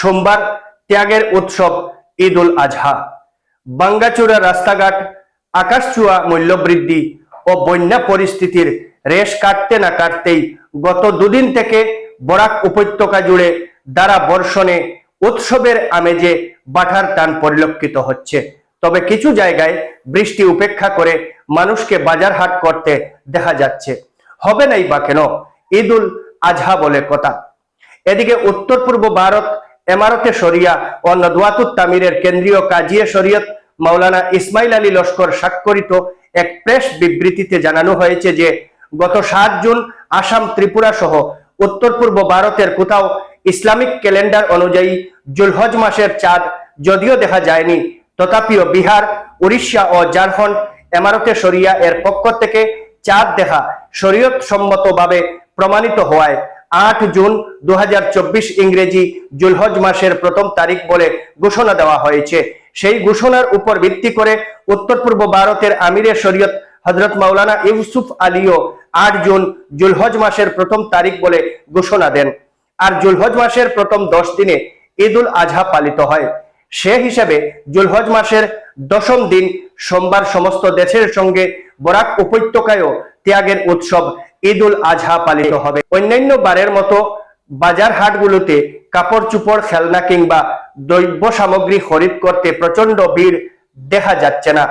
সোমবার ত্যাগের উৎসব ঈদ উল আজহা। বাঙ্গাচূড়া রাস্তাঘাট, আকাশচুয়া মূল্যবৃদ্ধি ও বন্যা পরিস্থিতির রেশ কাটতে না কাটতেই গত দুদিন থেকে বরাক উপত্যকা জুড়ে দ্বারা বর্ষণে উৎসবের আমেজে বাঠার টান পরিলক্ষিত হচ্ছে। তবে কিছু জায়গায় বৃষ্টি উপেক্ষা করে মানুষকে বাজার হাট করতে দেখা যাচ্ছে। হবে নাই বা কেন ঈদ উল আজহা বলে কথা। এদিকে উত্তর পূর্ব ভারত এমারতে শরিয়া ও নদওয়াতুত তামিরের কেন্দ্রীয় কাজিয়ে শরীয়ত মাওলানা ইসমাইল আলী লস্কর স্বাক্ষরিত এক প্রেস বিবৃতিতে জানানো হয়েছে যে, গত সাত জুন আসাম ত্রিপুরা সহ উত্তর পূর্ব ভারতের কোথাও ইসলামিক ক্যালেন্ডার অনুযায়ী জুলহজ মাসের চাঁদ যদিও দেখা যায়নি, তথাপিও বিহার, উড়িষ্যা ও ঝাড়খণ্ড এমারতে শরিয়া এর পক্ষ থেকে চাঁদ দেখা শরীয়ত সম্মতভাবে প্রমাণিত হওয়ায় আট জুন দু হাজার চব্বিশ ইংরেজি জুলহজ মাসের প্রথম তারিখ বলে ঘোষণা দেওয়া হয়েছে। সেই ঘোষণার উপর ভিত্তি করে উত্তর পূর্ব ভারতের আমিরের শরীয়ত হজরত মাওলানা ইউসুফ আলীও আট জুন জুলহজ মাসের প্রথম তারিখ বলে ঘোষণা দেন। আর জুলহজ মাসের প্রথম দশ দিনে ঈদ উল আজহা পালিত হয়। সে হিসাবে জুলহজ মাসের দশম দিন সোমবার সমস্ত দেশের সঙ্গে বরাক উপত্যকায়ও ত্যাগের উৎসব ঈদ উল আজহা পালিত হবে। অন্যান্য বারের মতো বাজার হাটগুলোতে কাপড় চুপড়, খেলনা কিংবা দ্রব্য সামগ্রী খরিদ করতে প্রচণ্ড ভিড় দেখা যাচ্ছে না।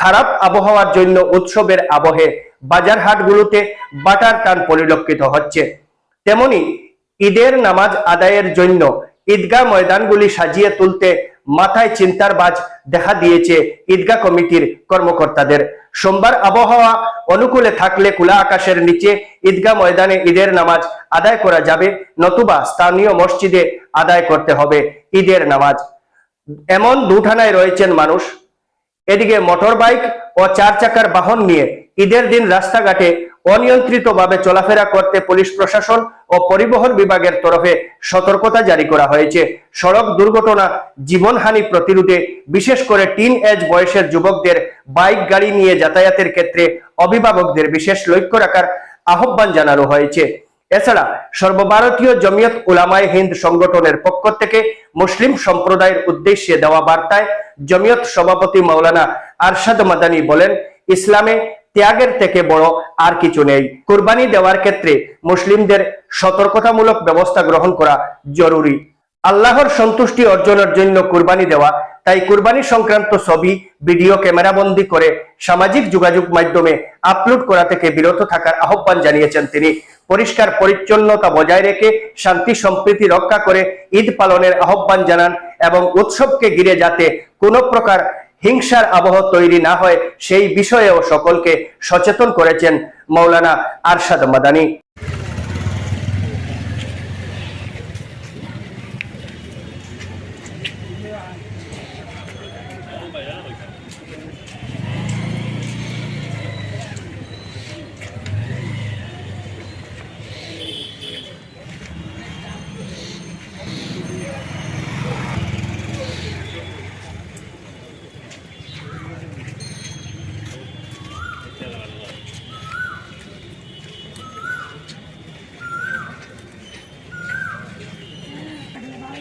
খারাপ আবহাওয়ার জন্য উৎসবের আবহে বাজার হাটগুলোতে বাটার টান পরিলক্ষিত হচ্ছে। তেমনি ঈদের নামাজ আদায়ের জন্য ঈদগাহ ময়দানগুলি সাজিয়ে তুলতে মাথায় চিন্তার বাজ দেখা দিয়েছে ঈদগাহ কমিটির কর্মকর্তাদের। সোমবার আবহাওয়া অনুকূলে থাকলে খোলা আকাশের নিচে ঈদগাহ ময়দানে ঈদের নামাজ আদায় করা যাবে, নতুবা স্থানীয় মসজিদে আদায় করতে হবে ঈদের নামাজ। এমন দুঠানায় রয়েছেন মানুষ। এদিকে মোটর বাইক ও চার চাকার বাহন নিয়ে ঈদের দিন রাস্তাঘাটে অনিয়ন্ত্রিতভাবে চলাফেরা করতে পুলিশ প্রশাসন ও পরিবহন বিভাগের তরফে সতর্কতা জারি করা হয়েছে। সড়ক দুর্ঘটনা, জীবনহানি প্রতিরোধে বিশেষ করে টিন এজ বয়সের যুবকদের বাইক, গাড়ি নিয়ে যাতায়াতের ক্ষেত্রে অভিভাবকদের বিশেষ লক্ষ্য রাখার আহ্বান জানানো হয়েছে। এছাড়া সর্বভারতীয় জমিয়ত উলামায় হিন্দ সংগঠনের পক্ষ থেকে মুসলিম সম্প্রদায়ের উদ্দেশ্যে দেওয়া বার্তায় জমিয়ত সভাপতি মাওলানা আরশাদ মাদানী বলেন, ইসলামে ত্যাগের থেকে বড় আর কিছু নেই। কুরবানি দেওয়ার ক্ষেত্রে মুসলিমদের সতর্কতামূলক ব্যবস্থা গ্রহণ করা জরুরি। আল্লাহর সন্তুষ্টি অর্জনের জন্য কুরবানি দেওয়া, তাই কুরবানি সংক্রান্ত ছবি, ভিডিও ক্যামেরাবন্দি করে সামাজিক যোগাযোগ মাধ্যমে আপলোড করা থেকে বিরত থাকার আহ্বান জানিয়েছেন তিনি। পরিষ্কার পরিচ্ছন্নতা বজায় রেখে শান্তি, সম্প্রীতি রক্ষা করে ঈদ পালনের আহ্বান জানান এবং উৎসবকে ঘিরে যাতে কোনো প্রকার হিংসার আবহ তৈরি না হয় সেই বিষয়েও সকলকে সচেতন করেছেন মৌলানা আরশাদ মাদানী।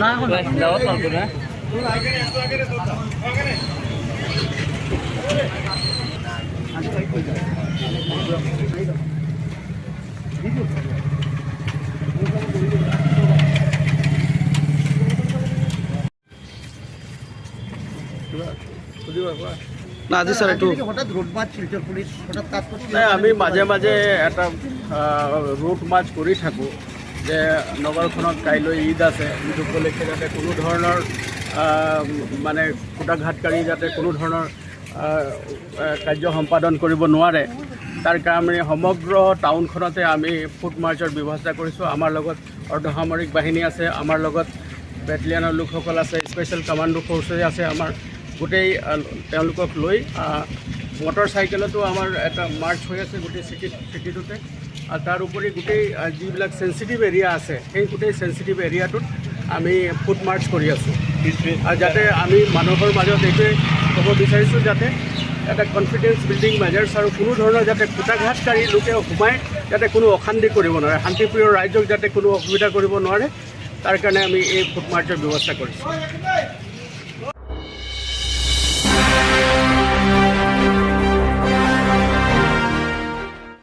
না এখন দাওয়াত পারব না না আজি স্যার একটু হঠাৎ রোড মার্চ শিলচর পুলিশ হঠাৎ কাজ করছিল। আমি মাজে মাজে এটা ৰুট মাৰ্চ কৰি থাকোঁ যে নগৰখনত কাইলৈ ঈদ আছে ঈদ উপলক্ষে যাতে কোনো ধৰণৰ মানে কুটাঘাতকাৰী যাতে কোনো ধৰণৰ কাৰ্য সম্পাদন কৰিব নোৱাৰে তাৰ কাৰণে সমগ্ৰ টাউনখনতে আমি ফুট মাৰ্চৰ ব্যৱস্থা কৰিছোঁ। আমাৰ লগত অৰ্ধসামৰিক বাহিনী আছে আমাৰ লগত বেটেলিয়ানৰ লোকসকল আছে স্পেচিয়েল কামাণ্ডো ফ'ৰ্চেছ আছে আমাৰ গোটেই তেওঁলোকক লৈ মটৰ চাইকেলতো আমাৰ এটা মাৰ্চ হৈ আছে গোটেই চিটি, চিটিটোতে। আৰু তাৰ উপৰি গোটেই যিবিলাক চেঞ্চিটিভ এৰিয়া আছে, সেই গোটেই চেঞ্চিটিভ এৰিয়াটোত আমি ফুট মাৰ্চ কৰি আছোঁ। আৰু যাতে আমি মানুহৰ মাজত এইটোৱে ক'ব বিচাৰিছোঁ যাতে এটা কনফিডেন্স বিল্ডিং মেজাৰ্ছ আৰু কোনো ধৰণৰ যাতে কুটাঘাতকাৰী লোকে সোমাই যাতে কোনো অশান্তি কৰিব নোৱাৰে, শান্তিপ্ৰিয় ৰাইজক যাতে কোনো অসুবিধা কৰিব নোৱাৰে, তাৰ কাৰণে আমি এই ফুট মাৰ্চৰ ব্যৱস্থা কৰিছোঁ।